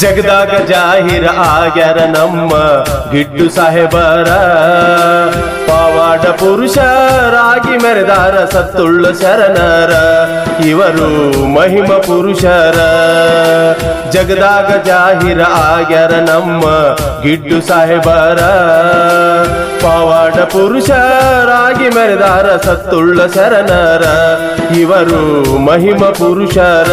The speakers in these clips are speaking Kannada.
ಜಗದಾಗ ಜಾಹಿರ ಆಗ್ಯಾರ ನಮ್ಮ ಗಿಡ್ಡು ಸಾಹೇಬರ. ಪವಾಡ ಪುರುಷರಾಗಿ ಮೆರೆದಾರ ಸತ್ತುಳ್ಳ ಶರಣರ. ಇವರು ಮಹಿಮ ಪುರುಷರ. ಜಗದಾಗ ಜಾಹಿರ ಆಗ್ಯಾರ ನಮ್ಮ ಗಿಡ್ಡು ಸಾಹೇಬರ. ಪವಾಡ ಪುರುಷರಾಗಿ ಮೆರೆದಾರ ಸತ್ತುಳ್ಳ ಶರಣರ. ಇವರು ಮಹಿಮ ಪುರುಷರ.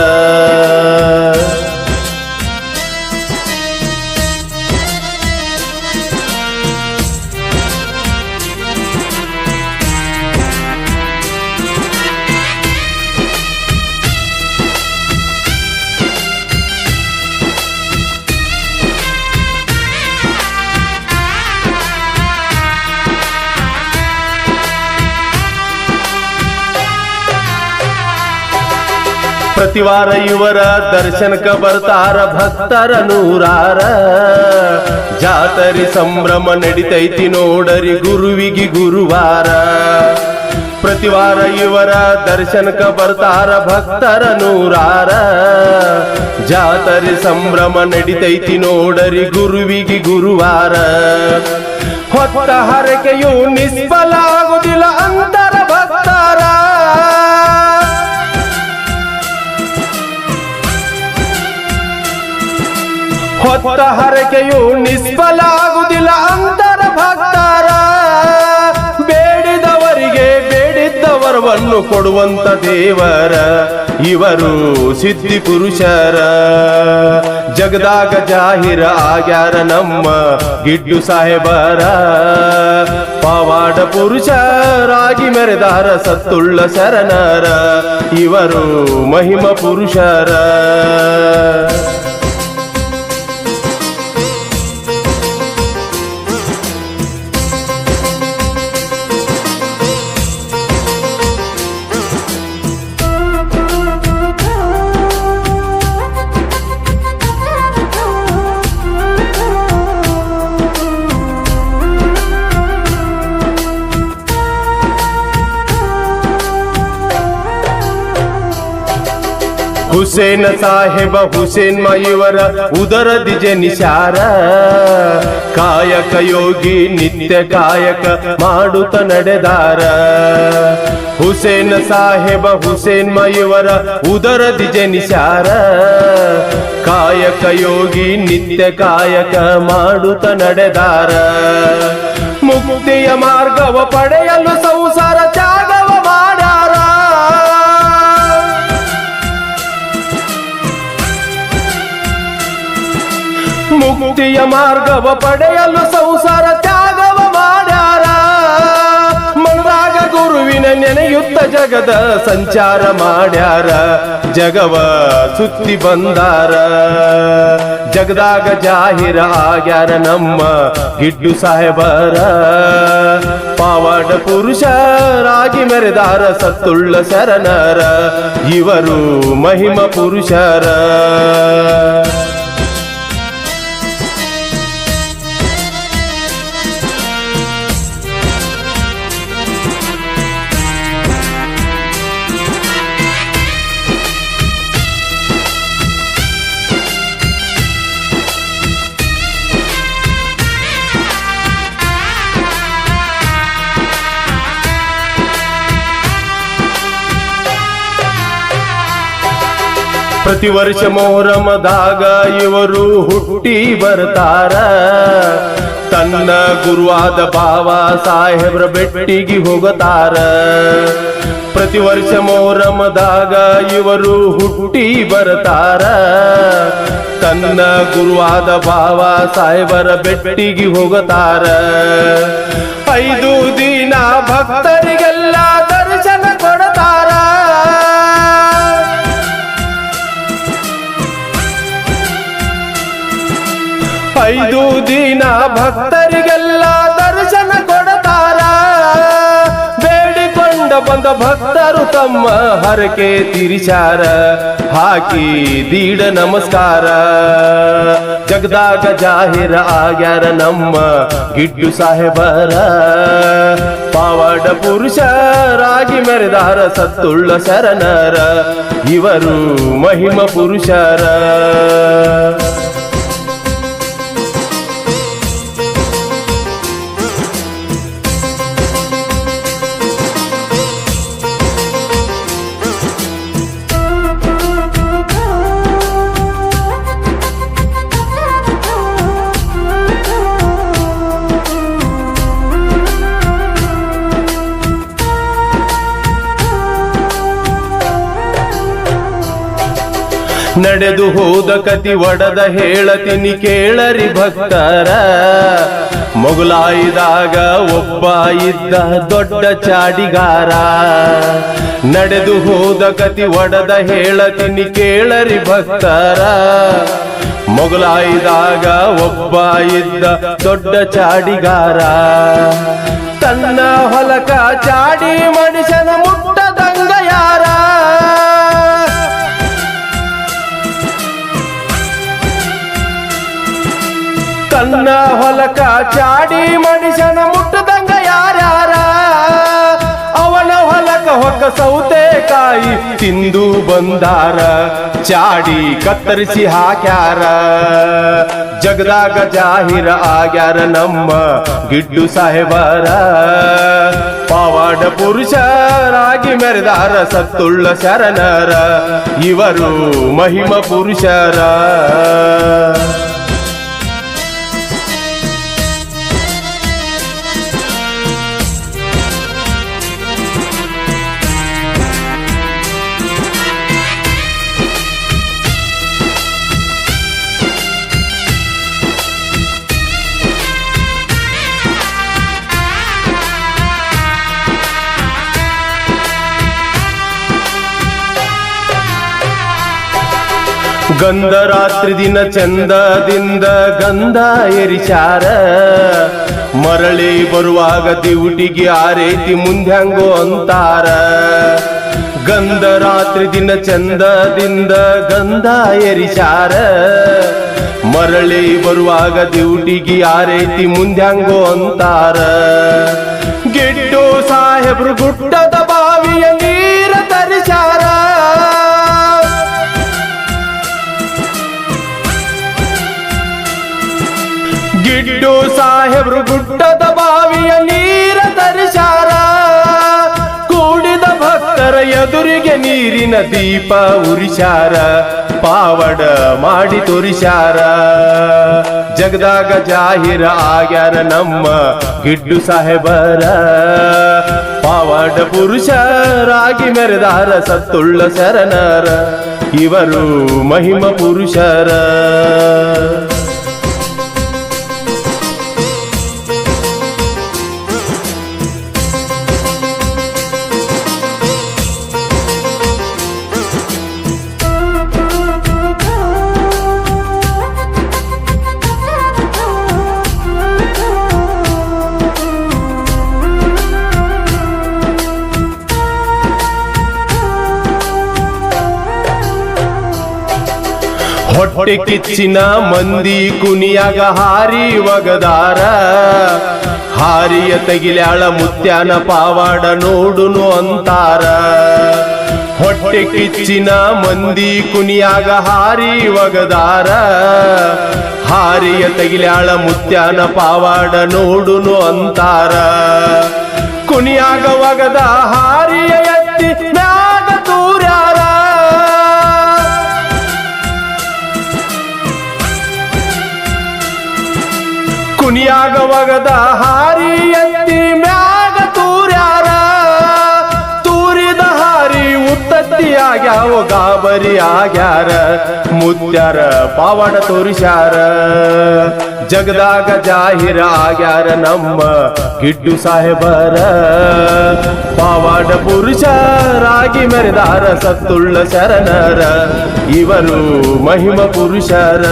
ಪ್ರತಿ ವಾರ ಇವರ ದರ್ಶನಕ್ಕೆ ಬರ್ತಾರ ಭಕ್ತರ ನೂರಾರ. ಜಾತರಿ ಸಂಭ್ರಮ ನಡಿತೈತಿ ನೋಡರಿ ಗುರುವಿಗೆ ಗುರುವಾರ. ಪ್ರತಿವಾರ ಇವರ ದರ್ಶನಕ ಬರ್ತಾರ ಭಕ್ತರ ನೂರಾರ. ಜಾತರಿ ಸಂಭ್ರಮ ನಡಿತೈತಿ ನೋಡರಿ ಗುರುವಿಗೆ ಗುರುವಾರ. ಹೊತ್ತ ಹರಕೆಯು ನಿಷ್ಫಲ ಆಗುದಿಲ್ಲ ಅಂತರ ಹೊತ್ತ ಹರಕೆಯು ನಿಷ್ಫಲ ಆಗುದಿಲ್ಲ ಅಂತರ ಭಕ್ತರ. ಬೇಡಿದವರಿಗೆ ಬೇಡಿದ್ದವರವನ್ನು ಕೊಡುವಂತ ದೇವರ. ಇವರು ಸಿದ್ಧಿ ಪುರುಷರ. ಜಗದಾಗ ಜಾಹಿರ ಆಗ್ಯಾರ ನಮ್ಮ ಗಿಡ್ಡು ಸಾಹೇಬರ. ಪವಾಡ ಪುರುಷರಾಗಿ ಮೆರೆದಾರ ಸತ್ತುಳ್ಳ ಶರಣರ. ಇವರು ಮಹಿಮ ಪುರುಷರ. ಹುಸೇನ ಸಾಹೇಬ, ಹುಸೇನ್ ಇವರ ಉದರದಿ ಜನಿಸಾರ ಕಾಯಕ ಯೋಗಿ, ನಿತ್ಯ ಕಾಯಕ, ಮಾಡುತ್ತ ನಡೆದಾರ. ಹುಸೇನ ಸಾಹೇಬ, ಹುಸೇನ್ ಇವರ ಉದರದಿ ಜನಿಸಾರ ಕಾಯಕ ಯೋಗಿ, ನಿತ್ಯ ಕಾಯಕ, ಮಾಡುತ್ತ ನಡೆದಾರ. ಮುಕ್ತಿಯ ಮಾರ್ಗವ ಪಡೆಯಲು ಸಂಸಾರ. ಮುಕ್ತಿಯ ಮಾರ್ಗವ ಪಡೆಯಲು ಸಂಸಾರ ತ್ಯಾಗವ ಮಾಡ್ಯಾರ. ಮನದಾಗ ಗುರುವಿನ ನೆನೆಯುತ್ತ ಜಗದ ಸಂಚಾರ ಮಾಡ್ಯಾರ. ಜಗವ ಸುತ್ತಿ ಬಂದಾರ. ಜಗದಾಗ ಜಾಹಿರ ಆಗ್ಯಾರ ನಮ್ಮ ಗಿಡ್ಡು ಸಾಹೇಬರ. ಪಾವಾಡ ಪುರುಷರಾಗಿ ಮೆರೆದಾರ ಸತ್ತುಳ್ಳ ಶರಣರ. ಇವರು ಮಹಿಮ ಪುರುಷರ. ಪ್ರತಿ ವರ್ಷ ಮೊಹರಮದಾಗ ಇವರು ಹುಟ್ಟಿ ಬರ್ತಾರ. ತನ್ನ ಗುರುವಾದ ಬಾಬಾ ಸಾಹೇಬ್ರ ಬೆಟ್ಟಿಗೆ ಹೋಗತಾರ. ಪ್ರತಿ ವರ್ಷ ಮೊಹರಮದಾಗ ಇವರು ಹುಟ್ಟಿ ಬರ್ತಾರ. ತನ್ನ ಗುರುವಾದ ಬಾಬಾ ಸಾಹೇಬರ ಬೆಟ್ಟಿಗೆ ಹೋಗತಾರ. ಐದು ದಿನ ಭಕ್ತರಿಗೆಲ್ಲ ಐದು ದಿನ ಭಕ್ತರಿಗೆಲ್ಲ ದರ್ಶನ ಕೊಡತಾರ. ಬೇಡಿಕೊಂಡ ಬಂದ ಭಕ್ತರು ತಮ್ಮ ಹರಕೆ ತಿರಿಚಾರ ಹಾಕಿ ದೀಡ ನಮಸ್ಕಾರ. ಜಗದಾಗ ಜಾಹಿರ ಆಗ್ಯಾರ ನಮ್ಮ ಗಿಡ್ಡು ಸಾಹೇಬರ. ಪಾವಡ ಪುರುಷರಾಗಿ ಮೆರೆದಾರ ಸತ್ತುಳ್ಳ ಶರಣರ. ಇವರು ಮಹಿಮ ಪುರುಷರ. ನಡೆದು ಹೋದ ಕತಿ ಒಡದ ಹೇಳತಿನಿ ಕೇಳರಿ ಭಕ್ತರ. ಮೊಗಲಾಯಿದಾಗ ಒಬ್ಬ ಇದ್ದ ದೊಡ್ಡ ಚಾಡಿಗಾರ. ನಡೆದು ಹೋದ ಕತಿ ಒಡದ ಹೇಳತಿನಿ ಕೇಳರಿ ಭಕ್ತರ. ಮೊಗಲಾಯಿದಾಗ ಒಬ್ಬ ಇದ್ದ ದೊಡ್ಡ ಚಾಡಿಗಾರ. ತನ್ನ ಹೊಲಕ ಚಾಡಿ ಮನುಷ್ಯನ ಚಾಡಿ ಮನುಷ್ಯನ ಮುಟ್ಟದಂಗ ಯಾರ್ಯಾರ? ಅವನ ಹೊಲಕ ಹೊಕ್ಕ ಸೌತೆಕಾಯಿ ತಿಂದು ಬಂದಾರ. ಚಾಡಿ ಕತ್ತರಿಸಿ ಹಾಕ್ಯಾರ. ಜಗದಾಗ ಜಾಹಿರ ಆಗ್ಯಾರ ನಮ್ಮ ಗಿಡ್ಡು ಸಾಹೇಬರ. ಪಾವಾಡ ಪುರುಷರಾಗಿ ಮೆರೆದಾರ ಸತ್ತುಳ್ಳ ಶರಣರ. ಇವರು ಮಹಿಮ ಪುರುಷರ. ಗಂಧ ರಾತ್ರಿ ದಿನ ಚಂದದಿಂದ ಗಂಧ ಎರಿಚಾರ. ಮರಳಿ ಬರುವಾಗ ದಿವುಟಿಗೆ ಆ ರೀತಿ ಮುಂದ್ಯಾಂಗೋ ಅಂತಾರ. ಗಂಧ ರಾತ್ರಿ ದಿನ ಚಂದದಿಂದ ಗಂಧ ಎರಿಚಾರ. ಮರಳಿ ಬರುವಾಗ ದಿವುಟಿಗೆ ಆ ರೀತಿ ಮುಂದ್ಯಾಂಗೋ ಅಂತಾರ. ಗಿಡ್ಡು ಸಾಹೇಬ್ರು ಗುಡ್ಡದ ಸಾಹೇಬ್ರು ಗುಡ್ಡದ ಬಾವಿಯ ನೀರ ತರಿಸಾರ. ಕೂಡಿದ ಭಕ್ತರ ಎದುರಿಗೆ ನೀರಿನ ದೀಪ ಉರಿಸಾರ. ಪಾವಡ ಮಾಡಿ ತೋರಿಸಾರ. ಜಗದಾಗ ಜಾಹಿರ ಆಗ್ಯಾರ ನಮ್ಮ ಗಿಡ್ಡು ಸಾಹೇಬರ. ಪಾವಡ ಪುರುಷರಾಗಿ ಮೆರೆದಾರ ಸತ್ತುಳ್ಳ ಶರಣರ. ಇವರು ಮಹಿಮ ಪುರುಷರ. ಹೊಟ್ಟೆ ಕಿಚ್ಚಿನ ಮಂದಿ ಕುನಿಯಾಗ ಹಾರಿ ಒಗದಾರ. ಹಾರಿಯ ತಗಿಲ್ಯಾಳ ಮುತ್ಯಾನ ಪಾವಾಡ ನೋಡುನು ಅಂತಾರ. ಹೊಟ್ಟೆ ಕಿಚ್ಚಿನ ಮಂದಿ ಕುನಿಯಾಗ ಹಾರಿ ಒಗದಾರ. ಹಾರಿಯ ತಗಿಲ್ಯಾಳ ಮುತ್ಯಾನ ಪಾವಾಡ ನೋಡುನು ಅಂತಾರ. ಕುನಿಯಾಗ ಒಗದ ಹಾರಿಯ ಒಗದ ಹಾರಿ ಎತ್ತಿ ಮ್ಯಾಗ ತೂರ್ಯಾರ. ತೂರಿದ ಹಾರಿ ಉತ್ತತ್ತಿ ಆಗ್ಯಾವ ಗಾಬರಿ ಆಗ್ಯಾರ ಮುತ್ಯಾರ ಪಾವಡ ತೋರಿಸ್ಯಾರ. ಜಗದಾಗ ಜಾಹಿರ ಆಗ್ಯಾರ ನಮ್ಮ ಗಿಡ್ಡು ಸಾಹೇಬರ. ಪಾವಾಡ ಪುರುಷರಾಗಿ ಮೆರೆದಾರ ಸತ್ತುಳ್ಳ ಶರಣರ. ಇವರು ಮಹಿಮ ಪುರುಷರ.